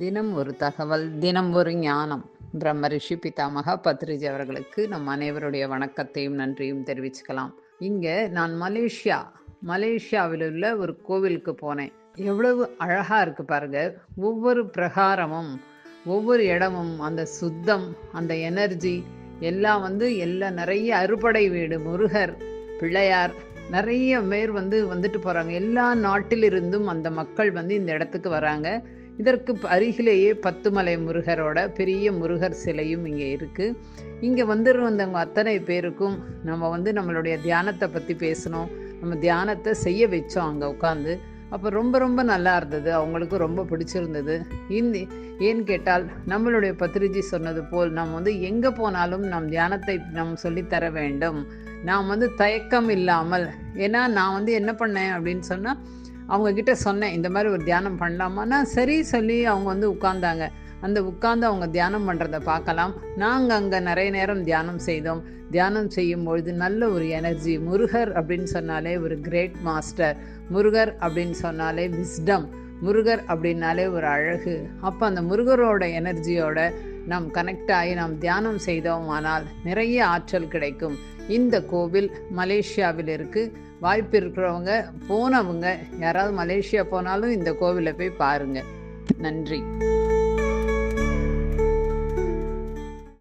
தினம் ஒரு தகவல் தினம் ஒரு ஞானம். பிரம்ம ரிஷி பிதாமகா பத்ரிஜி அவர்களுக்கு நம் அனைவருடைய வணக்கத்தையும் நன்றியும் தெரிவிச்சுக்கலாம். இங்கே நான் மலேசியா மலேசியாவில் உள்ள ஒரு கோவிலுக்கு போனேன். எவ்வளவு அழகாக இருக்கு பாருங்க. ஒவ்வொரு பிரகாரமும் ஒவ்வொரு இடமும் அந்த சுத்தம் அந்த எனர்ஜி எல்லாம் வந்து எல்லாம் நிறைய அறுபடை வீடு முருகர் பிள்ளையார் நிறைய பேர் வந்து வந்துட்டு போகிறாங்க எல்லா நாட்டிலிருந்தும் அந்த மக்கள் வந்து இந்த இடத்துக்கு வராங்க. இதற்கு அருகிலேயே பத்துமலை முருகரோட பெரிய முருகர் சிலையும் இங்கே இருக்குது இங்கே வந்திருந்தவங்க அத்தனை பேருக்கும் நம்ம வந்து நம்மளுடைய தியானத்தை பற்றி பேசணும். நம்ம தியானத்தை செய்ய வச்சோம் அங்கே உட்காந்து அப்போ ரொம்ப ரொம்ப நல்லா இருந்தது. அவங்களுக்கு ரொம்ப பிடிச்சிருந்தது. இந்த ஏன்னு கேட்டால் நம்மளுடைய பத்ரிஜி சொன்னது போல் நாம் வந்து எங்கே போனாலும் நம் தியானத்தை நாம் சொல்லித்தர வேண்டும். நாம் வந்து தயக்கம் இல்லாமல். ஏன்னா நான் வந்து என்ன பண்ணேன் அப்படின்னு சொன்னால் அவங்கக்கிட்ட சொன்னேன் இந்த மாதிரி ஒரு தியானம் பண்ணலாமான்னா சரி சொல்லி அவங்க வந்து உட்கார்ந்தாங்க. அந்த உட்கார்ந்து அவங்க தியானம் பண்ணுறதை பார்க்கலாம். நாங்கள் அங்கே நிறைய நேரம் தியானம் செய்தோம். தியானம் செய்யும் பொழுது நல்ல ஒரு எனர்ஜி. முருகர் அப்படின்னு சொன்னாலே ஒரு கிரேட் மாஸ்டர். முருகர் அப்படின்னு சொன்னாலே விஸ்டம் முருகர் அப்படின்னாலே ஒரு அழகு. அப்போ அந்த முருகரோட எனர்ஜியோட நாம் கனெக்ட் ஆகி நாம் தியானம் செய்தோமானால் நிறைய ஆற்றல் கிடைக்கும். இந்த கோவில் மலேசியாவில் இருக்குது வாய்ப்பு இருக்கிறவங்க போனவங்க யாராவது மலேசியா போனாலும் இந்த கோவிலை போய் பாருங்கள் நன்றி.